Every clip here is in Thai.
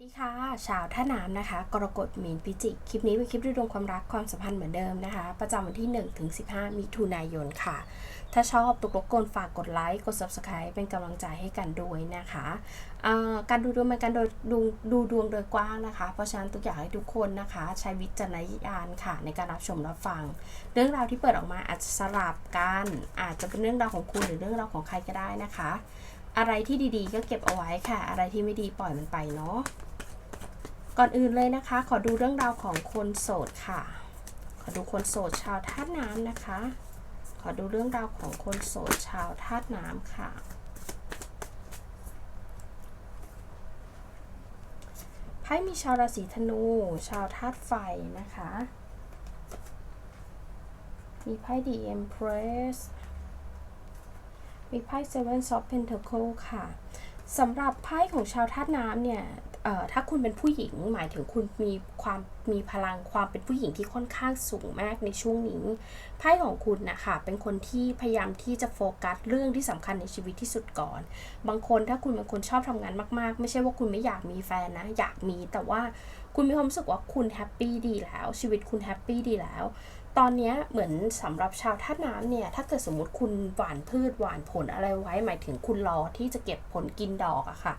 สวัสดีค่ะชาวท่าน้ำนะคะ กรกฎมีนพิจิก คลิปนี้เป็นคลิปดูดวงความรักความสัมพันธ์เหมือนเดิมนะคะ ประจำวันที่ 1 ถึง 15 มิถุนายนค่ะ ถ้าชอบตุกรบกนฝากกดไลค์ กด subscribe เป็นกำลังใจให้กันด้วยนะคะการดูดวงเป็นการโดยดูดูดวงโดยกว้างนะคะ เพราะฉะนั้นตุกอยากให้ทุกคนนะคะ ใช้วิจารณญาณค่ะ ในการรับชมรับฟัง เรื่องราวที่เปิดออกมาอาจจะสลับกันอาจจะเป็นเรื่องราวของคุณหรือเรื่องราวของใครก็ได้นะคะ อะไรที่ดีๆ ก็เก็บเอาไว้ค่ะ อะไรที่ไม่ดีปล่อยมันไปเนาะ ก่อนอื่นเลยนะคะ ขอดูเรื่องราวของคนโสดค่ะ ขอดูคนโสดชาวธาตุน้ำนะคะ ขอดูเรื่องราวของคนโสดชาวธาตุน้ำค่ะ ไพ่มีชาวราศีธนู ชาวธาตุไฟนะคะ มีไพ่ The Empress มีไพ่ Seven of Pentacles ค่ะสำหรับไพ่ของชาวธาตุน้ำเนี่ย ถ้าคุณเป็นผู้หญิงหมายถึงคุณมีความมีพลังความเป็นผู้หญิงที่ค่อนข้างสูงมากในช่วงนี้ไพ่ของคุณนะคะเป็นคนที่พยายามที่จะโฟกัสเรื่องที่สำคัญในชีวิตที่สุดก่อน บางคนถ้าคุณเป็นคนชอบทำงานมากๆ ไม่ใช่ว่าคุณไม่อยากมีแฟนนะ อยากมีแต่ว่าคุณมีความรู้สึกว่าคุณแฮปปี้ดีแล้ว ชีวิตคุณแฮปปี้ดีแล้วตอนนี้เหมือนสำหรับชาวท่าตุน้ำเนี่ย ถ้าเกิดสมมติคุณหว่านพืชหว่านผลอะไรไว้ หมายถึงคุณรอที่จะเก็บผลกินดอกอะค่ะ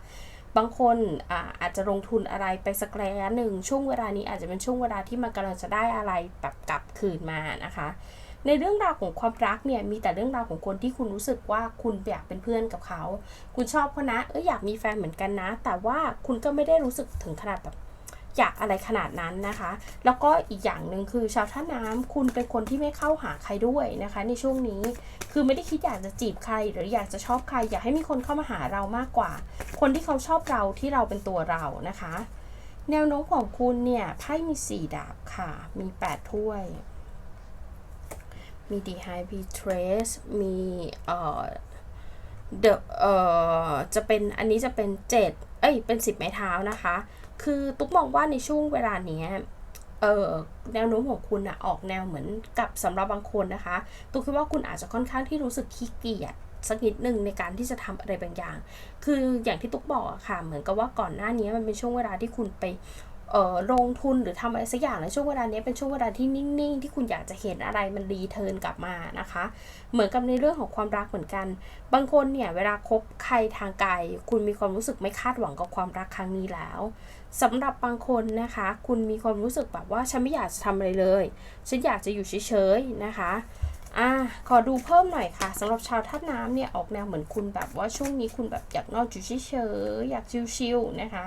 บางคนอาอาจจะลงทุนอะไรไปสักระยะหนึ่งช่วงเวลานี้อาจจะเป็นช่วงเวลาที่มันกำลังจะได้อะไรแบบกลับคืนมานะคะ ในเรื่องราวของความรักเนี่ยมีแต่เรื่องราวของคนที่คุณรู้สึกว่าคุณอยากเป็นเพื่อนกับเขา คุณชอบเขานะเอออยากมีแฟนเหมือนกันนะ แต่ว่าคุณก็ไม่ได้รู้สึกถึงขนาดแบบ อยากอะไรขนาดนั้นนะคะ แล้วก็อีกอย่างหนึ่งคือชาวท่าน้ำคุณเป็นคนที่ไม่เข้าหาใครด้วยนะคะ ในช่วงนี้คือไม่ได้คิดอยากจะจีบใคร หรืออยากจะชอบใคร อยากให้มีคนเข้ามาหาเรามากกว่า คนที่เขาชอบเราที่เราเป็นตัวเรานะคะ แนวโน้มของคุณเนี่ยไพ่มีสี่ดาบค่ะ มีแปดถ้วย มี The High b e t r a c e มีเอ่อ The เอ่อจะเป็นอันนี้จะเป็นเจ็ดเอ้ยเป็นสิบไม้เท้านะคะ คือตุ๊กมองว่าในช่วงเวลาเนี้ยเออแนวโน้มของคุณอะออกแนวเหมือนกับสำหรับบางคนนะคะ ตุ๊กคิดว่าคุณอาจจะค่อนข้างที่รู้สึกขี้เกียจสักนิดหนึ่งในการที่จะทำอะไรบางอย่าง คืออย่างที่ตุ๊กบอกอะค่ะ เหมือนกับว่าก่อนหน้านี้มันเป็นช่วงเวลาที่คุณไป ลงทุนหรือทำอะไรสักอย่างในช่วงเวลานี้เป็นช่วงเวลาที่นิ่งๆ ที่คุณอยากจะเห็นอะไรมันรีเทิร์นกลับมานะคะ เหมือนกับในเรื่องของความรักเหมือนกัน บางคนเนี่ยเวลาคบใครทางไกลคุณมีความรู้สึกไม่คาดหวังกับความรักครั้งนี้แล้วสำหรับบางคนนะคะ คุณมีความรู้สึกแบบว่าฉันไม่อยากจะทำอะไรเลย ฉันอยากจะอยู่เฉยๆนะคะอะขอดูเพิ่มหน่อยค่ะสำหรับชาวธาตุน้ำเนี่ยออกแนวเหมือนคุณแบบว่าช่วงนี้คุณแบบอยากนอนอยู่เฉยๆอยากชิลๆนะคะ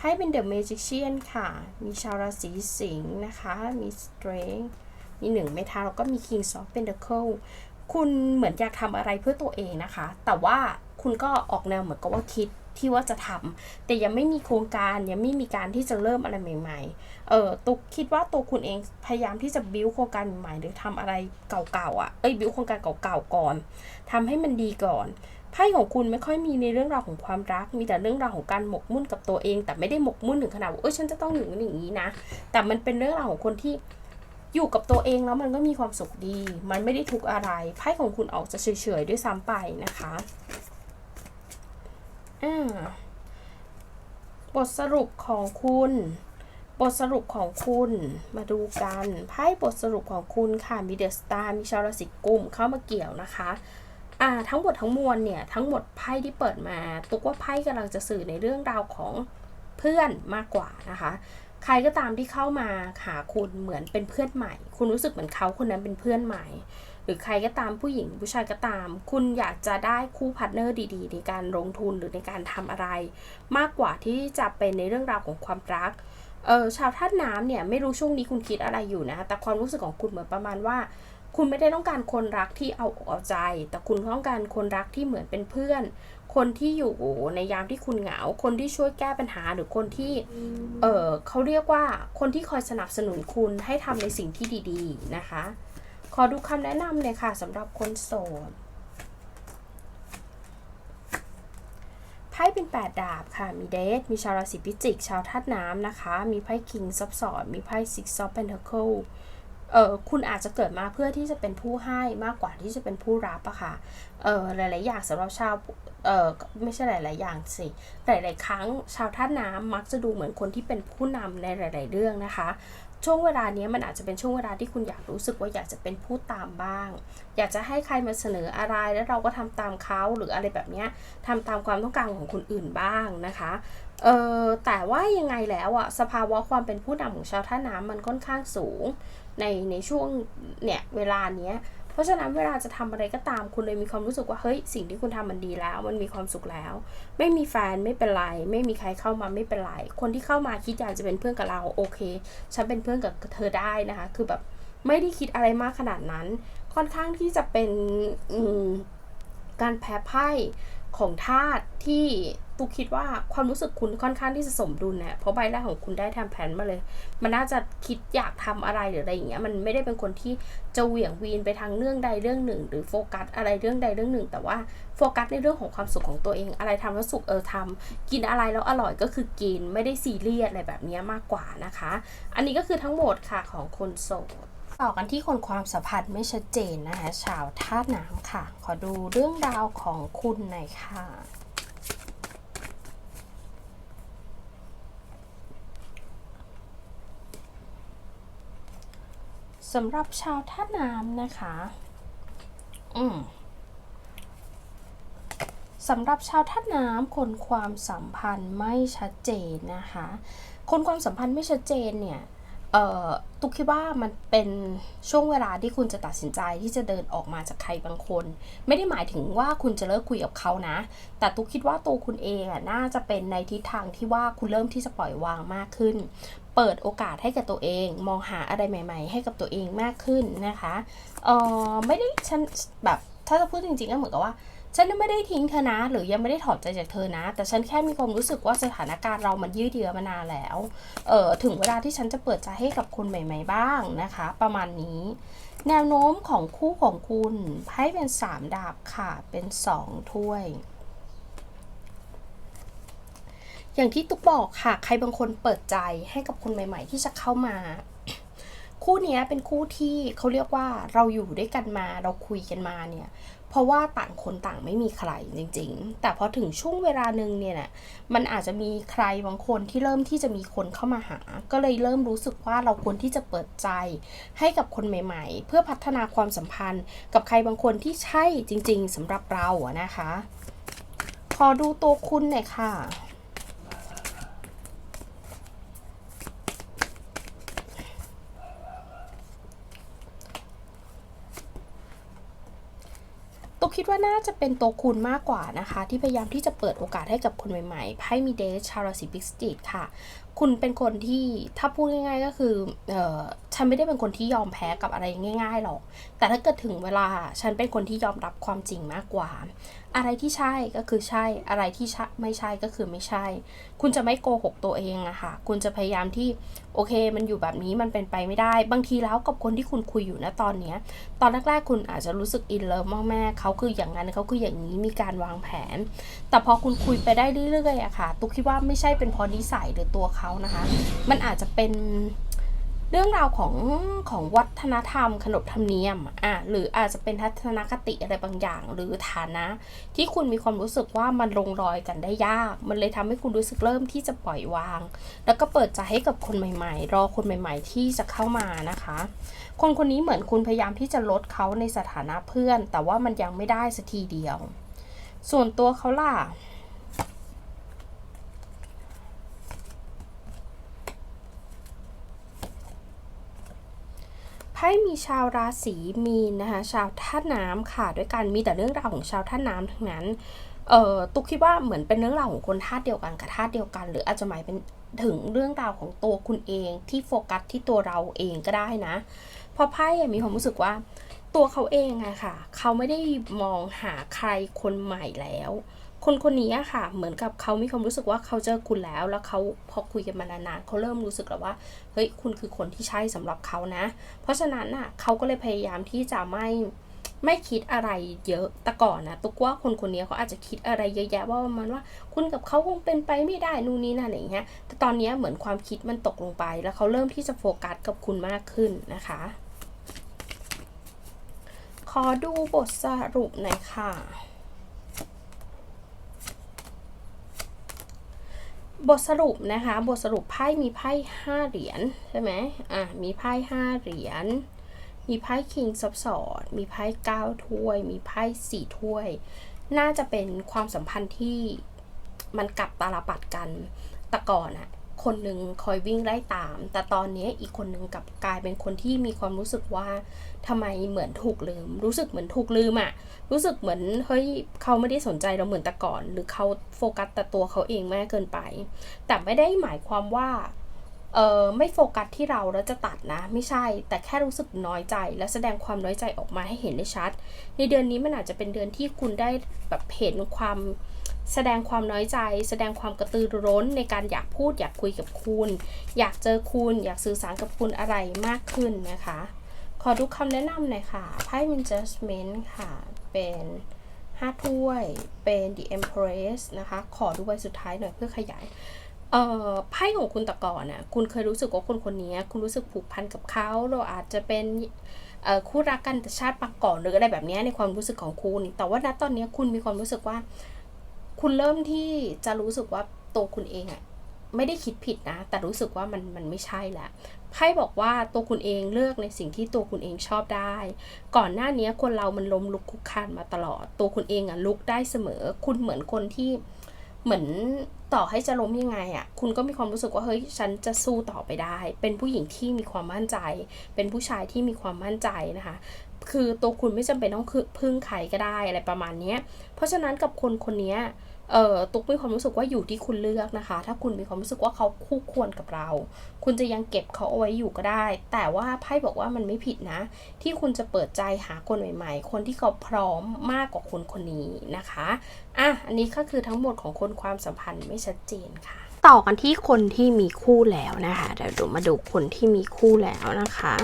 ไพ่เป็น The Magician ค่ะ มีชาวราศีสิงห์นะคะ มี Strength มีหนึ่งเมทาแล้วก็มี King of Pentacle คุณเหมือนอยากทำอะไรเพื่อตัวเองนะคะ แต่ว่าคุณก็ออกแนวเหมือนกับว่าคิด ที่ว่าจะทำแต่ยังไม่มีโครงการยังไม่มีการที่จะเริ่มอะไรใหม่ ๆ เออตุกคิดว่าตัวคุณเองพยายามที่จะบิวโครงการใหม่หรือทำอะไรเก่าๆอะ่ะเอ้ยบิวโครงการเก่าๆก่อนทำให้มันดีก่อนไพ่ของคุณไม่ค่อยมีในเรื่องราวของความรัก มีแต่เรื่องราวของการหมกมุ่นกับตัวเอง แต่ไม่ได้หมกมุ่นถึงขนาดว่าเอ้ยฉันจะต้องอยู่อย่างนี้นะ แต่มันเป็นเรื่องราวของคนที่อยู่กับตัวเองแล้วมันก็มีความสุขดี มันไม่ได้ทุกอะไร ไพ่ของคุณออกจะเฉยๆด้วยซ้ำไปนะคะ บทสรุปของคุณ บทสรุปของคุณ มาดูกันไพ่บทสรุปของคุณค่ะ มีเดอะสตาร์ มีชาวราศีกุมเข้ามาเกี่ยวนะคะอ่าทั้งหมดทั้งมวลเนี่ยทั้งหมดไพ่ที่เปิดมา ตุกว่าไพ่กำลังจะสื่อในเรื่องราวของเพื่อนมากกว่านะคะ ใครก็ตามที่เข้ามาหาคุณเหมือนเป็นเพื่อนใหม่ คุณรู้สึกเหมือนเขาคนนั้นเป็นเพื่อนใหม่ หรือใครก็ตามผู้หญิงผู้ชายก็ตาม คุณอยากจะได้คู่พาร์ทเนอร์ดีๆ ในการลงทุนหรือในการทำอะไร มากกว่าที่จะเป็นในเรื่องราวของความรักเออชาวธาตุน้ำเนี่ยไม่รู้ช่วงนี้คุณคิดอะไรอยู่นะ แต่ความรู้สึกของคุณเหมือนประมาณว่า คุณไม่ได้ต้องการคนรักที่เอาอกเอาใจ แต่คุณต้องการคนรักที่เหมือนเป็นเพื่อน คนที่อยู่ในยามที่คุณเหงา คนที่ช่วยแก้ปัญหาหรือคนที่ เออเขาเรียกว่าคนที่คอยสนับสนุนคุณให้ทำในสิ่งที่ดีๆนะคะ ขอดูคำแนะนำเลยค่ะสำหรับคนโสดไพ่เป็น 8 ดาบค่ะ มีเดท มีชาวราศีพิจิก ชาวธาตุน้ำนะคะ มีไพ่คิงซับสอด มีไพ่ซิกซอฟเพนทเคิลเออคุณอาจจะเกิดมาเพื่อที่จะเป็นผู้ให้มากกว่าที่จะเป็นผู้รับอะค่ะ เออหลาย ๆ อย่างสำหรับชาว เออไม่ใช่หลาย ๆ อย่างสิ หลาย ๆ ครั้งชาวท่าน้ำมักจะดูเหมือนคนที่เป็นผู้นำในหลาย ๆ เรื่องนะคะ ช่วงเวลานี้มันอาจจะเป็นช่วงเวลาที่คุณอยากรู้สึกว่าอยากจะเป็นผู้ตามบ้าง อยากจะให้ใครมาเสนออะไรแล้วเราก็ทำตามเขาหรืออะไรแบบนี้ยทำตามความต้องการของคนอื่นบ้างนะคะเออแต่ว่ายังไงแล้วอะสภาวะความเป็นผู้นำของชาวท่าน้ำมันค่อนข้างสูง ในในช่วงเนี่ยเวลาเนี้ย ราะฉะนั้นเวลาจะทำอะไรก็ตามคุณเลยมีความรู้สึกว่าเฮ้ยสิ่งที่คุณทำมันดีแล้ว มันมีความสุขแล้ว ไม่มีแฟนไม่เป็นไร ไม่มีใครเข้ามาไม่เป็นไร คนที่เข้ามาคิดอยากจะเป็นเพื่อนกับเราโอเค ฉันเป็นเพื่อนกับเธอได้นะคะ คือแบบไม่ได้คิดอะไรมากขนาดนั้น ค่อนข้างที่จะเป็นการแพ้ไพ่ของธาตุที่ ตุกคิดว่าความรู้สึกคุณค่อนข้างที่จะสมดุลเนี่ยเพราะใบแรกของคุณได้ทำแผนมาเลย มันน่าจะคิดอยากทำอะไรหรืออะไรอย่างเงี้ย มันไม่ได้เป็นคนที่จะเหวี่ยงวีนไปทางเรื่องใดเรื่องหนึ่ง หรือโฟกัสอะไรเรื่องใดเรื่องหนึ่ง แต่ว่าโฟกัสในเรื่องของความสุขของตัวเอง อะไรทำแล้วสุขเออทำกินอะไรแล้วอร่อยก็คือกิน ไม่ได้ซีเรียสอะไรแบบเนี้ยมากกว่านะคะ อันนี้ก็คือทั้งหมดค่ะของคนโสดต่อกันที่คนความสัมพันธ์ไม่ชัดเจนนะคะชาวธาตุน้ำค่ะ ขอดูเรื่องราวของคุณหน่อยค่ะ สำหรับชาวธาตุน้ำนะคะ อืมสำหรับชาวธาตุน้ำคนความสัมพันธ์ไม่ชัดเจนนะคะ คนความสัมพันธ์ไม่ชัดเจนเนี่ยเอ่อตุกคิดว่ามันเป็นช่วงเวลาที่คุณจะตัดสินใจที่จะเดินออกมาจากใครบางคน ไม่ได้หมายถึงว่าคุณจะเลิกคุยกับเขานะ แต่ตุกคิดว่าตัวคุณเองอะน่าจะเป็นในทิศทางที่ว่าคุณเริ่มที่จะปล่อยวางมากขึ้น เปิดโอกาสให้กับตัวเอง มองหาอะไรใหม่ ๆ ให้กับตัวเองมากขึ้นนะคะเออไม่ได้ฉันแบบถ้าจะพูดจริงๆก็เหมือนกับว่า ฉันไม่ได้ทิ้งเธอนะ หรือยังไม่ได้ถอดใจจากเธอนะ แต่ฉันแค่มีความรู้สึกว่าสถานการณ์เรามันยืดเยื้อมานานแล้วเออถึงเวลาที่ฉันจะเปิดใจให้กับคนใหม่ ๆ บ้างนะคะ ประมาณนี้แนวโน้มของคู่ของคุณไพ่เป็นสามดาบค่ะ เป็นสองถ้วย อย่างที่ตุ๊กบอกค่ะ ใครบางคนเปิดใจให้กับคนใหม่ ๆ ที่จะเข้ามา คู่นี้เป็นคู่ที่เขาเรียกว่าเราอยู่ด้วยกันมาเราคุยกันมาเนี่ย เพราะว่าต่างคนต่างไม่มีใครจริง ๆ แต่พอถึงช่วงเวลาหนึ่งเนี่ยนะมันอาจจะมีใครบางคนที่เริ่มที่จะมีคนเข้ามาหา ก็เลยเริ่มรู้สึกว่าเราควรที่จะเปิดใจให้กับคนใหม่ ๆ เพื่อพัฒนาความสัมพันธ์ กับใครบางคนที่ใช่จริง ๆสำหรับเราอะนะคะขอดูตัวคุณหน่อยค่ะ ตัวคิดว่าน่าจะเป็นตัวคุณมากกว่านะคะ ที่พยายามที่จะเปิดโอกาสให้กับคนใหม่ๆไพ่มีเดชชาวราศีพิจิกค่ะ คุณเป็นคนที่ถ้าพูดง่ายๆก็คือเออฉันไม่ได้เป็นคนที่ยอมแพ้กับอะไรง่าย ๆหรอก แต่ถ้าเกิดถึงเวลาฉันเป็นคนที่ยอมรับความจริงมากกว่า อะไรที่ใช่ก็คือใช่อะไรที่ไม่ใช่ก็คือไม่ใช่ คุณจะไม่โกหกตัวเองอะค่ะ คุณจะพยายามที่โอเค มันอยู่แบบนี้มันเป็นไปไม่ได้ บางทีแล้วกับคนที่คุณคุยอยู่นะตอนเนี้ย ตอนแรกๆคุณอาจจะรู้สึกอินเลิฟมากๆเขาคืออย่างนั้นเขาคืออย่างนี้มีการวางแผน แต่พอคุณคุยไปได้เรื่อยๆอะค่ะตุ๊กคิดว่าไม่ใช่เป็นเพราะนิสัยหรือตัวเขานะคะ มันอาจจะเป็นเรื่องราวของของวัฒนธรรม ขนบธรรมเนียมอะหรืออาจจะเป็นทัศนคติอะไรบางอย่าง หรือฐานะ ที่คุณมีความรู้สึกว่ามันลงรอยกันได้ยาก มันเลยทำให้คุณรู้สึกเริ่มที่จะปล่อยวาง แล้วก็เปิดใจให้กับคนใหม่ ๆ รอคนใหม่ ๆ ที่จะเข้ามานะคะ คนคนนี้เหมือนคุณพยายามที่จะลดเขาในสถานะเพื่อน แต่ว่ามันยังไม่ได้สักทีเดียว ส่วนตัวเขาล่ะ ไพ่มีชาวราศีมีนนะคะชาวท่าน้ำค่ะ ด้วยกันมีแต่เรื่องราวของชาวท่าน้ำทั้งนั้นเอ่อตุกคิดว่าเหมือนเป็นเรื่องราวของคนธาตุเดียวกันกับธาตุเดียวกัน หรืออาจจะหมายเป็นถึงเรื่องราวของตัวคุณเองที่โฟกัสที่ตัวเราเองก็ได้นะพราะไพ่มีความรู้สึกว่า ตัวเขาเองอะค่ะ เขาไม่ได้มองหาใครคนใหม่แล้ว คนคนนี้ค่ะ เหมือนกับเขามีความรู้สึกว่าเขาเจอคุณแล้ว แล้วเขาพอคุยกันมานานๆเขาเริ่มรู้สึกแล้วว่า เฮ้ย คุณคือคนที่ใช่สำหรับเขานะ เพราะฉะนั้นน่ะเขาก็เลยพยายามที่จะไม่ไม่คิดอะไรเยอะ แต่ก่อนนะ ตุกว่าคนคนนี้เขาอาจจะคิดอะไรเยอะแยะว่ามันว่า คุณกับเขาคงเป็นไปไม่ได้นู่นนี่นั่นอะไรอย่างเงี้ย แต่ตอนนี้เหมือนความคิดมันตกลงไป แล้วเขาเริ่มที่จะโฟกัสกับคุณมากขึ้นนะคะ ขอดูบทสรุปหน่อยค่ะ บทสรุปนะคะ บทสรุปไพ่มีไพ่ห้าเหรียญใช่ไหมอะ มีไพ่ห้าเหรียญ มีไพ่คิงซับสอด มีไพ่เก้าถ้วย มีไพ่สี่ถ้วย น่าจะเป็นความสัมพันธ์ที่มันกลับตาลปัดกัน แต่ก่อนอะ คนหนึ่งคอยวิ่งไล่ตาม แต่ตอนนี้อีกคนหนึ่งกับกลายเป็นคนที่มีความรู้สึกว่าทำไมเหมือนถูกลืม รู้สึกเหมือนถูกลืมอะรู้สึกเหมือนเฮ้ยเขาไม่ได้สนใจเราเหมือนแต่ก่อน หรือเขาโฟกัสแต่ตัวเขาเองมากเกินไป แต่ไม่ได้หมายความว่าเออไม่โฟกัสที่เราแล้วจะตัดนะ ไม่ใช่แต่แค่รู้สึกน้อยใจ และแสดงความน้อยใจออกมาให้เห็นได้ชัด ในเดือนนี้มันอาจจะเป็นเดือนที่คุณได้แบบเห็นความ แสดงความน้อยใจ แสดงความกระตือร้นในการอยากพูดอยากคุยกับคุณ อยากเจอคุณ อยากสื่อสารกับคุณอะไรมากขึ้นนะคะ ขอดูคำแนะนำหน่อยค่ะไพ่ m ิน Judgment ค่ะ เป็นห้าถ้วยเป็น The Empress นะคะ ขอดูใบสุดท้ายหน่อยเพื่อขยายเอ่อไพ่ของคุณแต่ก่อนน่ะคุณเคยรู้สึกว่าคนคนนี้คุณรู้สึกผูกพันกับเขาเราอาจจะเป็นคู่รักกันแต่ชาติปางก่อนหรืออะไรแบบนี้ในความรู้สึกของคุณ แต่ว่าณตอนนี้คุณมีความรู้สึกว่า คุณเริ่มที่จะรู้สึกว่าตัวคุณเองอะไม่ได้คิดผิดนะ แต่รู้สึกว่ามันมันไม่ใช่แหละไพ่บอกว่าตัวคุณเองเลือกในสิ่งที่ตัวคุณเองชอบได้ ก่อนหน้านี้คนเรามันล้มลุกคลุกคานมาตลอด ตัวคุณเองอะลุกได้เสมอ คุณเหมือนคนที่เหมือนต่อให้จะล้มยังไงอะคุณก็มีความรู้สึกว่าเฮ้ยฉันจะสู้ต่อไปได้ เป็นผู้หญิงที่มีความมั่นใจ เป็นผู้ชายที่มีความมั่นใจนะคะ คือตัวคุณไม่จำเป็นต้องพึ่งใครก็ได้อะไรประมาณนี้เพราะฉะนั้นกับคนคนนี้ เอ่อตุ๊กมีความรู้สึกว่าอยู่ที่คุณเลือกนะคะ ถ้าคุณมีความรู้สึกว่าเขาคู่ควรกับเรา คุณจะยังเก็บเขาเอาไว้อยู่ก็ได้ แต่ว่าไพ่บอกว่ามันไม่ผิดนะ ที่คุณจะเปิดใจหาคนใหม่ๆ คนที่เขาพร้อมมากกว่าคนคนนี้นะคะอะอันนี้ก็คือทั้งหมดของคนความสัมพันธ์ไม่ชัดเจนค่ะ ต่อกันที่คนที่มีคู่แล้วนะคะเดี๋ยวดูมาดูคนที่มีคู่แล้วนะคะ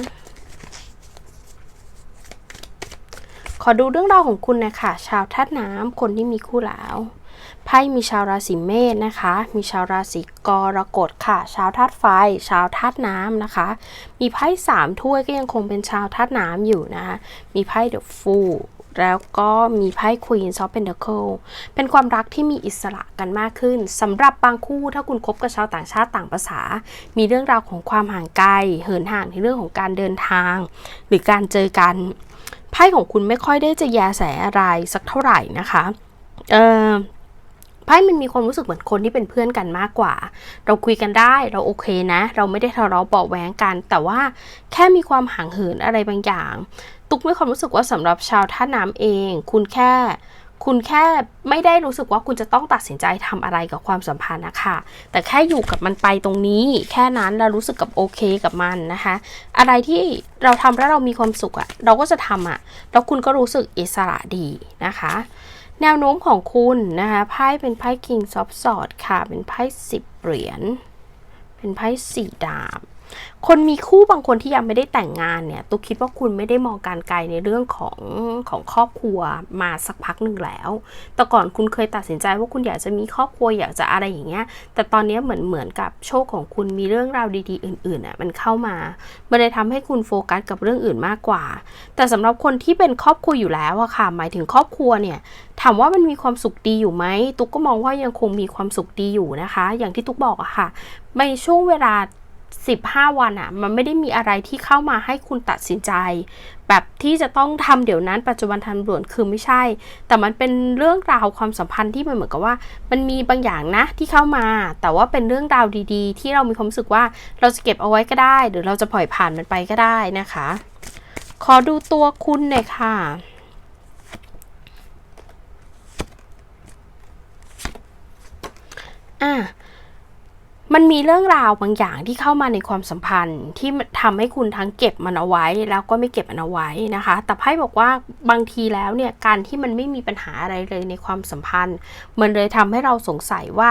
ขอดูเรื่องราวของคุณนะคะชาวธาตุน้ำคนที่มีคู่แล้ว ไพ่มีชาวราศีเมษนะคะ มีชาวราศีกรกฎค่ะ ชาวธาตุไฟ ชาวธาตุน้ำนะคะ มีไพ่สามถ้วยก็ยังคงเป็นชาวธาตุน้ำอยู่นะคะ มีไพ่เดอะฟูแล้วก็มีไพ่ Queen of Pentacles เป็นความรักที่มีอิสระกันมากขึ้นสำหรับบางคู่ถ้าคุณคบกับชาวต่างชาติต่างภาษา มีเรื่องราวของความห่างไกล เหินห่างในเรื่องของการเดินทาง หรือการเจอกันไพ่ของคุณไม่ค่อยได้จะแยแสอะไรสักเท่าไหร่นะคะ เออ ไพ่มันมีความรู้สึกเหมือนคนที่เป็นเพื่อนกันมากกว่า เราคุยกันได้เราโอเคนะ เราไม่ได้ทะเลาะเบาแหวงกัน แต่ว่าแค่มีความห่างเหินอะไรบางอย่าง ตุกมีความรู้สึกว่าสำหรับชาวท่าน้ำเอง คุณแค่ คุณแค่ไม่ได้รู้สึกว่าคุณจะต้องตัดสินใจทำอะไรกับความสัมพันธ์นะคะ แต่แค่อยู่กับมันไปตรงนี้ แค่นั้นเรารู้สึกกับโอเคกับมันนะคะ อะไรที่เราทำแล้วเรามีความสุขอะเราก็จะทำอะแล้วคุณก็รู้สึกอิสระดีนะคะ แนวโน้มของคุณนะคะไพ่เป็นไพ่ King of Swords ค่ะ เป็นไพ่สิบเหรียญ เป็นไพ่สี่ดาบ คนมีคู่บางคนที่ยังไม่ได้แต่งงานเนี่ยตุ๊กคิดว่าคุณไม่ได้มองการไกลในเรื่องของของครอบครัวมาสักพักหนึ่งแล้ว แต่ก่อนคุณเคยตัดสินใจว่าคุณอยากจะมีครอบครัวอยากจะอะไรอย่างเงี้ย แต่ตอนนี้เหมือนเหมือนกับโชคของคุณมีเรื่องราวดีๆ อื่นๆอะมันเข้ามา มันเลยทำให้คุณโฟกัสกับเรื่องอื่นมากกว่า แต่สำหรับคนที่เป็นครอบครัวอยู่แล้วอะค่ะ หมายถึงครอบครัวเนี่ยถามว่ามันมีความสุขดีอยู่ไหมตุ๊กก็มองว่ายังคงมีความสุขดีอยู่นะคะ อย่างที่ตุ๊กบอกอะค่ะในช่วงเวลา 15 วันอะ่ะ มันไม่ได้มีอะไรที่เข้ามาให้คุณตัดสินใจ แบบที่จะต้องทำเดี๋ยวนั้นปัจจุบันทันด่วนคือไม่ใช่ แต่มันเป็นเรื่องราวความสัมพันธ์ที่มันเหมือนกับว่า มันมีบางอย่างนะที่เข้ามา แต่ว่าเป็นเรื่องราวดี ๆ ที่เรามีความรู้สึกว่าเราจะเก็บเอาไว้ก็ได้ หรือเราจะปล่อยผ่านมันไปก็ได้นะคะ ขอดูตัวคุณหน่อยค่ะอะ มันมีเรื่องราวบางอย่างที่เข้ามาในความสัมพันธ์ที่ทำให้คุณทั้งเก็บมันเอาไว้ แล้วก็ไม่เก็บมันเอาไว้นะคะ แต่ไพ่บอกว่าบางทีแล้วเนี่ยการที่มันไม่มีปัญหาอะไรเลยในความสัมพันธ์ มันเลยทำให้เราสงสัยว่า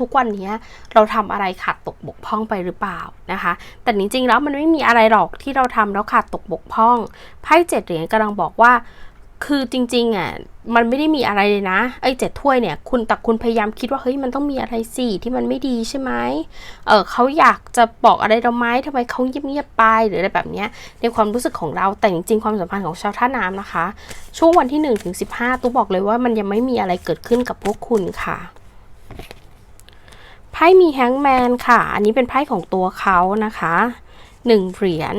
ทุกๆวันนี้เราทำอะไรขาดตกบกพร่องไปหรือเปล่านะคะ แต่จริงๆแล้วมันไม่มีอะไรหรอกที่เราทำแล้วขาดตกบกพร่องไพ่เจ็ดเหรียญกำลังบอกว่า คือจริงๆอะมันไม่ได้มีอะไรเลยนะไอ้เจ็ดถ้วยเนี่ย คุณแต่คุณพยายามคิดว่าเฮ้ยมันต้องมีอะไรสิที่มันไม่ดีใช่ไหมเออเขาอยากจะบอกอะไรเราไหมทำไมเขาเงียบๆไปหรืออะไรแบบเนี้ยในความรู้สึกของเราแต่จริงๆความสัมพันธ์ของชาวท่าน้ำนะคะ ช่วงวันที่1นถึงสิตู้บอกเลยว่ามันยังไม่มีอะไรเกิดขึ้นกับพวกคุณค่ะไพ่มีแฮงแมนค่ะ อันนี้เป็นไพ่ของตัวเขานะคะหนึ่งเหรียญ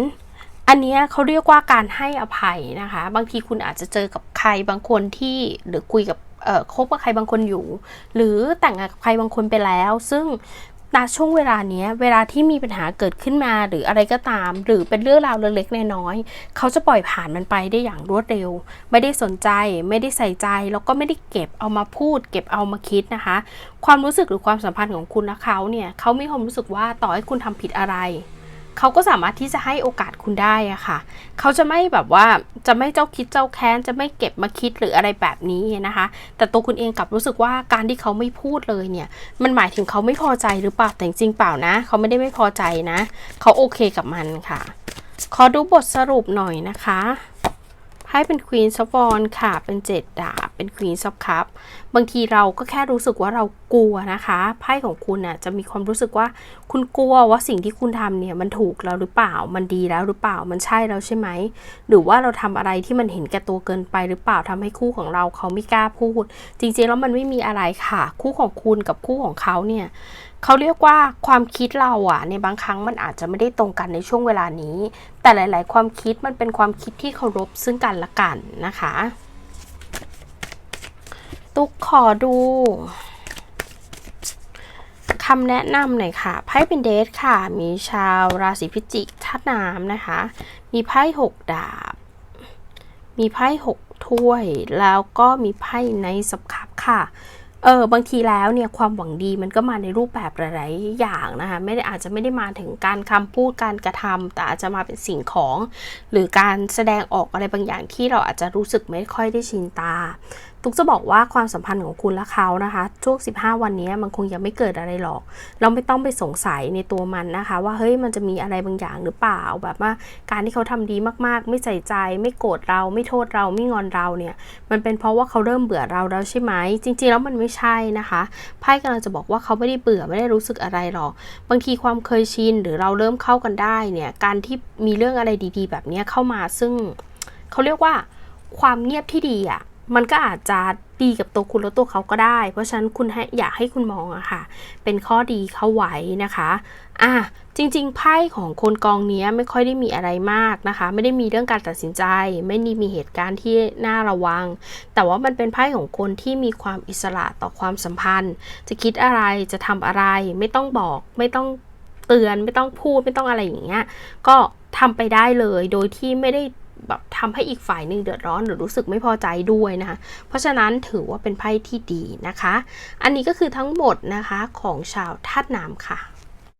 อันนี้เขาเรียกว่าการให้อภัยนะคะ บางทีคุณอาจจะเจอกับใครบางคนที่หรือคุยกับคบกับใครบางคนอยู่ หรือแต่งงานกับใครบางคนไปแล้ว ซึ่งณช่วงเวลาเนี้ยเวลาที่มีปัญหาเกิดขึ้นมาหรืออะไรก็ตาม หรือเป็นเรื่องราวเล็กๆน้อยๆเขาจะปล่อยผ่านมันไปได้อย่างรวดเร็ว ไม่ได้สนใจ ไม่ได้ใส่ใจ แล้วก็ไม่ได้เก็บเอามาพูด เก็บเอามาคิดนะคะ ความรู้สึกหรือความสัมพันธ์ของคุณและเขาเนี่ยเขามีความรู้สึกว่าต่อให้คุณทำผิดอะไร เขาก็สามารถที่จะให้โอกาสคุณได้อะค่ะ เขาจะไม่แบบว่าจะไม่เจ้าคิดเจ้าแค้น จะไม่เก็บมาคิดหรืออะไรแบบนี้นะคะ แต่ตัวคุณเองกลับรู้สึกว่าการที่เขาไม่พูดเลยเนี่ย มันหมายถึงเขาไม่พอใจหรือเปล่า แต่จริงเปล่านะ เขาไม่ได้ไม่พอใจนะ เขาโอเคกับมันค่ะ ขอดูบทสรุปหน่อยนะคะ ไพ่เป็น Queen of w a n d ค่ะ เป็นเจ็ดดาบ เป็น Queen of Cup บางทีเราก็แค่รู้สึกว่าเรากลัวนะคะ ไพ่ของคุณน่ะจะมีความรู้สึกว่าคุณกลัวว่าสิ่งที่คุณทำเนี่ยมันถูกแล้วหรือเปล่า มันดีแล้วหรือเปล่า มันใช่แล้วใช่ไหม หรือว่าเราทำอะไรที่มันเห็นแก่ตัวเกินไปหรือเปล่าทำให้คู่ของเราเขาไม่กล้าพูด จริงๆแล้วมันไม่มีอะไรค่ะ คู่ของคุณกับคู่ของเขาเนี่ย เขาเรียกว่าความคิดเราอะในบางครั้งมันอาจจะไม่ได้ตรงกันในช่วงเวลานี้ แต่หลาย ๆ ความคิดมันเป็นความคิดที่เคารพซึ่งกันและกันนะคะ ตุ๊กขอดูคำแนะนำหน่อยค่ะไพ่เป็นเดทค่ะ มีชาวราศีพิจิกธาตุน้ำนะคะ มีไพ่หกดาบ มีไพ่หกถ้วย แล้วก็มีไพ่ในสับคับค่ะ เออบางทีแล้วเนี่ยความหวังดีมันก็มาในรูปแบบหลาย ๆ อย่างนะคะไม่ได้อาจจะไม่ได้มาถึงการคำพูดการกระทำแต่อาจจะมาเป็นสิ่งของ หรือการแสดงออกอะไรบางอย่างที่เราอาจจะรู้สึกไม่ค่อยได้ชินตาตุ๊กจะบอกว่าความสัมพันธ์ของคุณและเขานะคะ ช่วง 15 วันนี้มันคงยังไม่เกิดอะไรหรอก เราไม่ต้องไปสงสัยในตัวมันนะคะ ว่าเฮ้ยมันจะมีอะไรบางอย่างหรือเปล่าแบบว่าการที่เขาทำดีมากๆ ไม่ใส่ใจ ไม่โกรธเราไม่โทษเราไม่งอนเราเนี่ย มันเป็นเพราะว่าเขาเริ่มเบื่อเราแล้วใช่ไหมจริง ๆ แล้วมันไม่ใช่นะคะไพ่กำลังจะบอกว่าเขาไม่ได้เบื่อไม่ได้รู้สึกอะไรหรอก บางทีความเคยชินหรือเราเริ่มเข้ากันได้เนี่ยการที่มีเรื่องอะไรดี ๆ แบบนี้เข้ามาซึ่งเขาเรียกว่าความเงียบที่ดีอะ มันก็อาจจะดีกับตัวคุณแล้วตัวเขาก็ได้ เพราะฉะนั้นคุณให้อยากให้คุณมองอะค่ะ เป็นข้อดีเขาไว้นะคะอะจริงๆไพ่ของคนกองเนี้ยไม่ค่อยได้มีอะไรมากนะคะ ไม่ได้มีเรื่องการตัดสินใจ ไม่ได้มีเหตุการณ์ที่น่าระวัง แต่ว่ามันเป็นไพ่ของคนที่มีความอิสระต่อความสัมพันธ์ จะคิดอะไรจะทำอะไร ไม่ต้องบอก ไม่ต้องเตือน ไม่ต้องพูดไม่ต้องอะไรอย่างเงี้ยก็ทำไปได้เลยโดยที่ไม่ได้ แบบทำให้อีกฝ่ายหนึ่งเดือดร้อนหรือรู้สึกไม่พอใจด้วยนะคะเพราะฉะนั้นถือว่าเป็นไพ่ที่ดีนะคะ อันนี้ก็คือทั้งหมดนะคะของชาวธาตุน้ำค่ะ